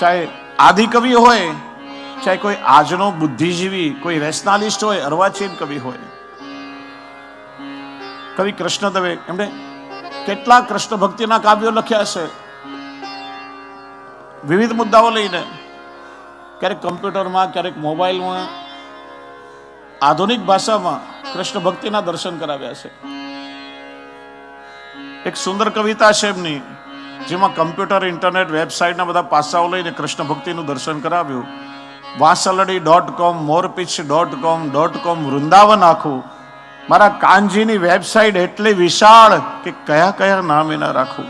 ચાહે આદિ કવિ હોય, ચાહે કોઈ આજનો બુદ્ધિજીવી, કોઈ રેશનાલિસ્ટ હોય, અર્વાચીન કવિ હોય. કવિ કૃષ્ણદવે એમણે કેટલા કૃષ્ણ ભક્તિના કાવ્યો લખ્યા છે. વિવિધ મુદ્દાઓ લઈને ક્યારેક કમ્પ્યુટરમાં, ક્યારેક મોબાઈલમાં, આધુનિક ભાષામાં કૃષ્ણ ભક્તિના દર્શન કરાવ્યા છે. એક સુંદર કવિતા છે એમની. જેમાં કમ્પ્યુટર, ઇન્ટરનેટ, વેબસાઇટના બધા પાસાઓ લઈને કૃષ્ણ ભક્તિનું દર્શન કરાવ્યું. વાસલડી dot com મોરપીચ dot com dot com Vrindavan આખું. મારા કાનજીની વેબસાઇટ એટલી વિશાળ કે કયા કયા નામ એના રાખવું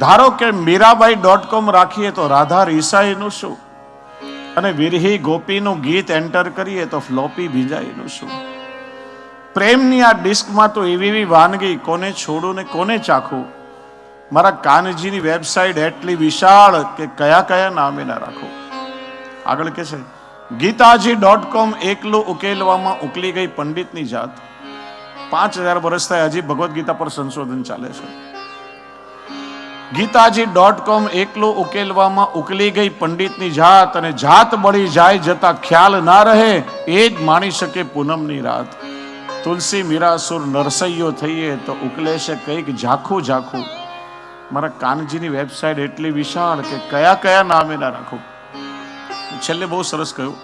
ધારો કે મીરાબાઈ ડોટ કોમ રાખીએ તો રાધા રીસાઈનું શું? અને વિરહી ગોપીનું ગીત એન્ટર કરીએ તો ફ્લોપી ભીંજાઈનું શું? પ્રેમની આ ડિસ્કમાં તો એવી એવી વાનગી કોને છોડું ને કોને ચાખું? મારા કાનજીની વેબસાઇટ એટલી વિશાળ કે કયા કયા નામે ના રાખો. આગળ કે છે, ગીતાજી ડોટ કોમ એકલું ઉકેલવામાં ઉકલી ગઈ પંડિતની જાત. પાંચ હજાર વર્ષ થાય, હજી ભગવદ્ ગીતા પર સંશોધન ચાલે છે. ગીતાજી ડોટ કોમ એકલું ઉકેલવામાં ઉકલી ગઈ પંડિતની જાત અને જાત બળી જાય જતા ખ્યાલ ના રહે, એ જ માણી શકે પૂનમની રાત. તુલસી મીરાસુર નરસૈયો થઈએ તો ઉકલે છે કંઈક ઝાખું ઝાખું. મારા કાનજીની વેબસાઇટ એટલી વિશાળ કે કયા કયા નામે ના રાખું? છેલ્લે બહુ સરસ કહ્યું.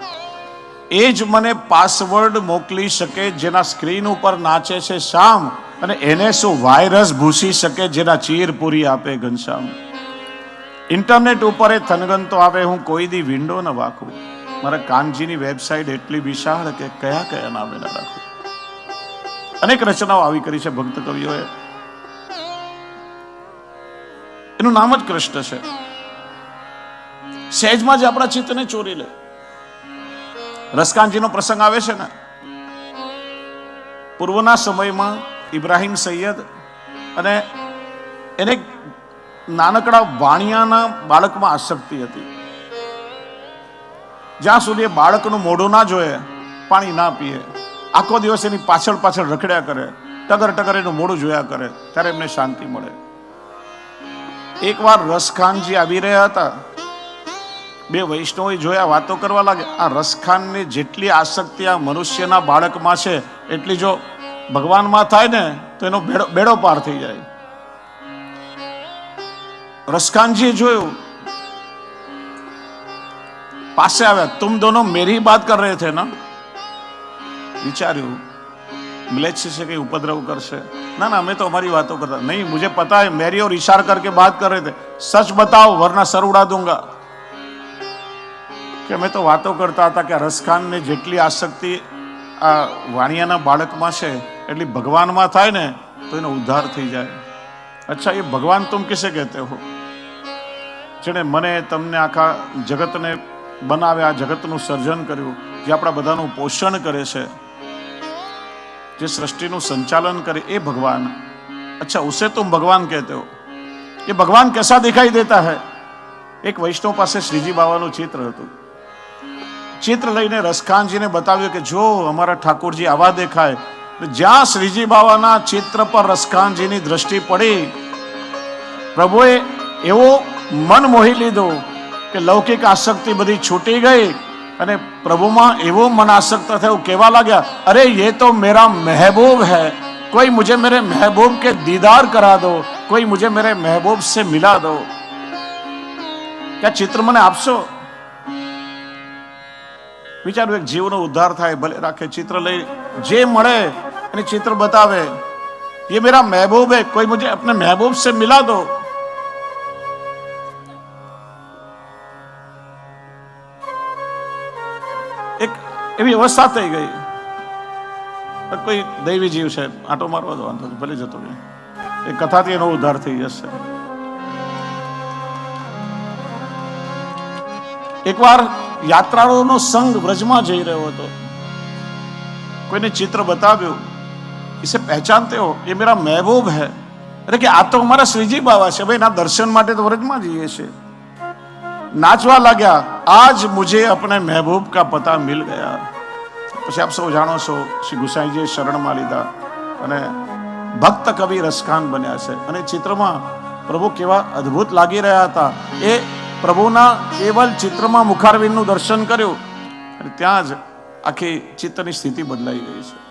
એ જ મને પાસવર્ડ મોકલી શકે જેના સ્ક્રીન ઉપર નાચે છે શામ અને એને શું વાયરસ ભૂસી શકે જેના ચીર પૂરી આપે ઘનશ્યામ? ઇન્ટરનેટ ઉપર એ થનગનતો આવે, હું કોઈ દી વિન્ડો ન વાંકું. મારા કાનજીની વેબસાઇટ એટલી વિશાળ કે કયા કયા નામે ના રાખું? અનેક રચનાઓ આવી કરી છે ભક્ત કવિઓએ. એનું નામ જ કૃષ્ણ છે. સહેજમાં જ આપણા ચિત્તને ચોરી લે. રસકાનજીનો પ્રસંગ આવે છે ને. પૂર્વના સમયમાં ઇબ્રાહિમ સૈયદ અને એને નાનકડા વાણિયાના બાળકમાં આસક્તિ હતી. જ્યાં સુધી એ બાળકનું મોઢું ના જોયે, પાણી ના પીએ, આખો દિવસ એની પાછળ પાછળ રખડ્યા કરે, ટગર ટગર એનું મોઢું જોયા કરે, ત્યારે એમને શાંતિ મળે. એકવાર રસખાનજી આવી રહ્યા હતા. બે વૈષ્ણવે જોયા વાતો કરવા લાગે આ રસખાનની જેટલી આસક્તિ આ મનુષ્યના બાળકમાં છે, એટલી જો ભગવાનમાં થાય ને, તો એનો બેડો બેડો પાર થઈ જાય. રસખાનજીએ જોયું, પાસે આવ્યા, તુમ દોનો મેરી બાત કર રહે થે ના? વિચાર્યું मिलेच्छ છે कहीं ઉપદ્રવ કરશે ના ના અમે તો અમારી વાતો કરતા નહીં नहीं, मुझे पता है, मेरी और इशार करके बात कर रहे थे। सच बताओ, वरना सर કે અમે તો વાતો કરતા હતા કે રસખાનને જેટલી આસક્તિ આ વાણિયાના બાળકમાં છે એટલી ભગવાનમાં થાય ને તો એનો ઉદ્ધાર થઈ જાય અચ્છા એ ભગવાન તુમ કિસે કહેતે હો જેણે મને તમને આખા જગતને બનાવ્યા જગતનું સર્જન કર્યું જે આપણા બધાનું પોષણ કરે છે જે સૃષ્ટિનું સંચાલન કરે એ ભગવાન अच्छा उसे तुम भगवान कहते हो ये भगवान कैसा दिखाई देता है એક વૈષ્ણવ પાસે શ્રીજી બાવાનું ચિત્ર હતું ચિત્ર લઈને રસખાનજીને બતાવ્યું કે જો અમારા ઠાકોરજી આવા દેખાય જ્યાં શ્રીજી બાવાના ચિત્ર પર રસખાનજીની દ્રષ્ટિ પડી પ્રભુએ એવો મન મોહી લીધું કે લૌકિક આસક્તિ બધી છૂટી ગઈ અને પ્રભુમાં એવું મન આસક્ત થયું, કહેવા લાગ્યા, અરે યે તો મેરા મહેબૂબ હૈ. કોઈ મુજે મેરે મહેબૂબ કે દીદાર કરા દો. કોઈ મુજે મેરે મહેબૂબ સે મિલા દો. કે ચિત્ર મને આપશો? વિચારું એક જીવનો ઉદ્ધાર થાય, ભલે રાખે ચિત્ર લઈ. જે મળે, એને ચિત્ર બતાવે. યે મેરા મહેબૂબ હૈ. કોઈ મુજે અપને મહેબૂબ સે મિલા દો. એવી અવસ્થા થઈ ગઈ. કોઈ દૈવી જીવ છે, આટો મારવા દો વાંધો ભલે જતો એ કથાથી એનો ઉદ્ધાર થઈ જશે. એકવાર યાત્રાળુઓનો સંઘ વ્રજમાં જઈ રહ્યો હતો. કોઈને ચિત્ર બતાવ્યું. ઇસે પહેચાનતે હો એ મેરા મહેબૂબ હે. અરે કે આ તો અમારા શ્રીજી બાવા છે. ભાઈ, એના દર્શન માટે તો વ્રજમાં જઈએ છીએ. નાચવા લાગ્યા. આજ मुझे अपने મહેબૂબ કા પતા મિલ ગયા પછી આપ સૌ જાણો છો શ્રી ગુસાઈજીએ શરણમાં લીધા અને ભક્ત કવિ રસખાન બન્યા છે અને ચિત્રમાં પ્રભુ કેવા અદ્ભુત લાગી રહ્યા હતા એ પ્રભુના કેવલ ચિત્રમાં મુખારવીરનું દર્શન કર્યું અને ત્યાં જ આખી ચિત્તની સ્થિતિ બદલાઈ ગઈ છે